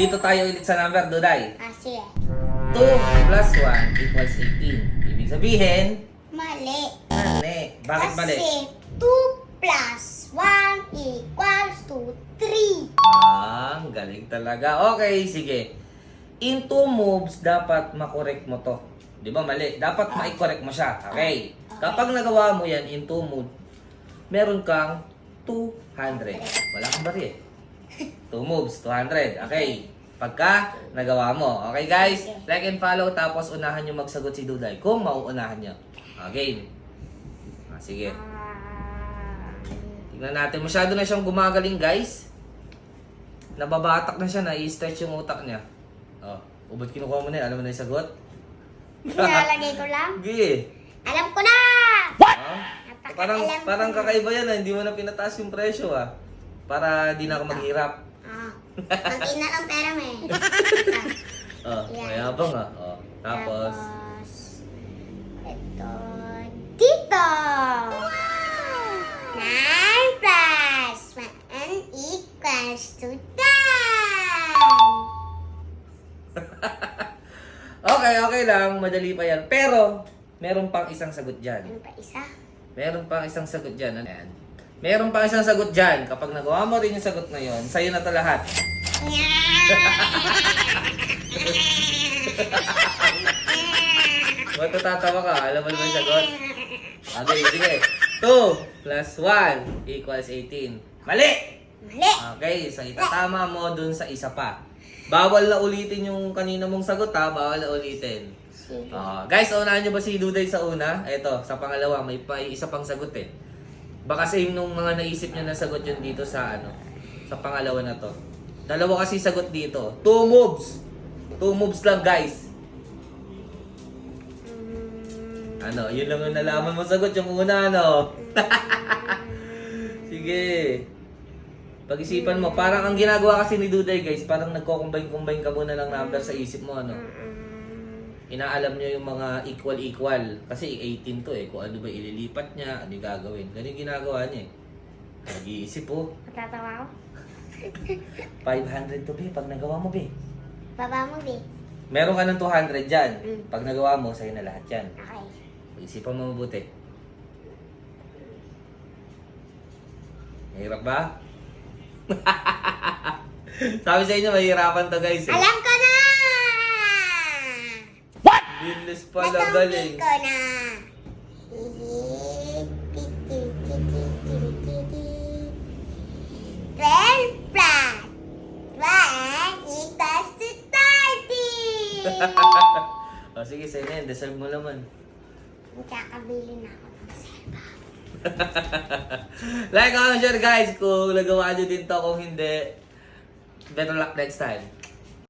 Dito tayo ulit sa number, Duday. Ah, sige. 2 plus 1 equals 18. Ibig sabihin, Mali. mali. Bakit mali? Kasi 2 plus 1 equals to 3. Ah, ang galing talaga. Okay, sige. In two moves, dapat makorek mo to. Di ba mali? Dapat ma-correct mo siya. Okay. Kapag nagawa mo yan in two moves, meron kang 200. Wala kang bari eh. Two moves, 200. Okay. Pagka nagawa mo. Okay guys? Like and follow tapos unahan nyo magsagot si Duday kung mauunahan nyo. Okay. Ah, sige. Ah, Tingnan natin. Masyado na siyang gumagaling, guys. Nababatak na siya, na-stretch yung utak niya. Oh, ubot kinukuha mo na yan. Alam mo na yung sagot? Nilalagay ko lang. Sige. Alam ko na! Oh, parang, Napakaalam ko parang na. kakaiba yan ah. Hindi mo na pinataas yung presyo ah. Para di na ako maghirap. Kunti na lang pera mo eh. Oh, Yan. mayabang ah. Oh, tapos, ito, dito. 9 plus 1 equals to 10. okay, okay lang. Madali pa yan. Pero, meron pang isang sagot dyan. Ano pa isa? Meron pang isang sagot dyan. Ano yan? Meron pang isang sagot dyan. Kapag nagawa mo rin yung sagot na yon, sa'yo na to lahat. Ba't tatawa ka? Alam mo naman yung sagot? Okay, sige. 2 plus 1 equals 18. Mali! Mali. Okay, so itatama mo dun sa isa pa. Bawal na ulitin yung kanina mong sagot ha. Bawal na ulitin. Ah, guys, unahan nyo ba si Duday sa una? Eto, sa pangalawa, may pa isa pang sagot eh. Baka same nung mga naisip nyo na sagot yun dito sa ano, sa pangalawa na to. Dalawa kasi sagot dito. Two moves. Two moves lang, guys. Mm, Ano, yun lang yung nalaman mo sagot yung una, ano? Sige. Pag-isipan mo, parang ang ginagawa kasi ni Duday, guys, parang nagko-combine-combine ka muna ng number sa isip mo, ano? Inaalam niya yung mga equal-equal. Kasi 18 to eh. Kung ano ba ililipat niya, ano yung gagawin. Ganun yung ginagawa niya eh. Nag-iisip po. Matatawa ko? 500 to be, pag nagawa mo be. Baba mo, B. Meron ka ng 200 dyan. Mm. Pag nagawa mo, sa'yo na lahat yan. Okay. Isipan mo mabuti. Mahirap ba? Sabi sa inyo, mahirapan to guys eh. Alam ko! Bilis pala, galing. Ko na. Twelve plus one equals to thirty. o sige, sa'yo na yan. Deserve mo naman. Magkakabili na ako ng selva. like, comment, share guys kung nagawa nyo din to. Kung hindi, better luck next time.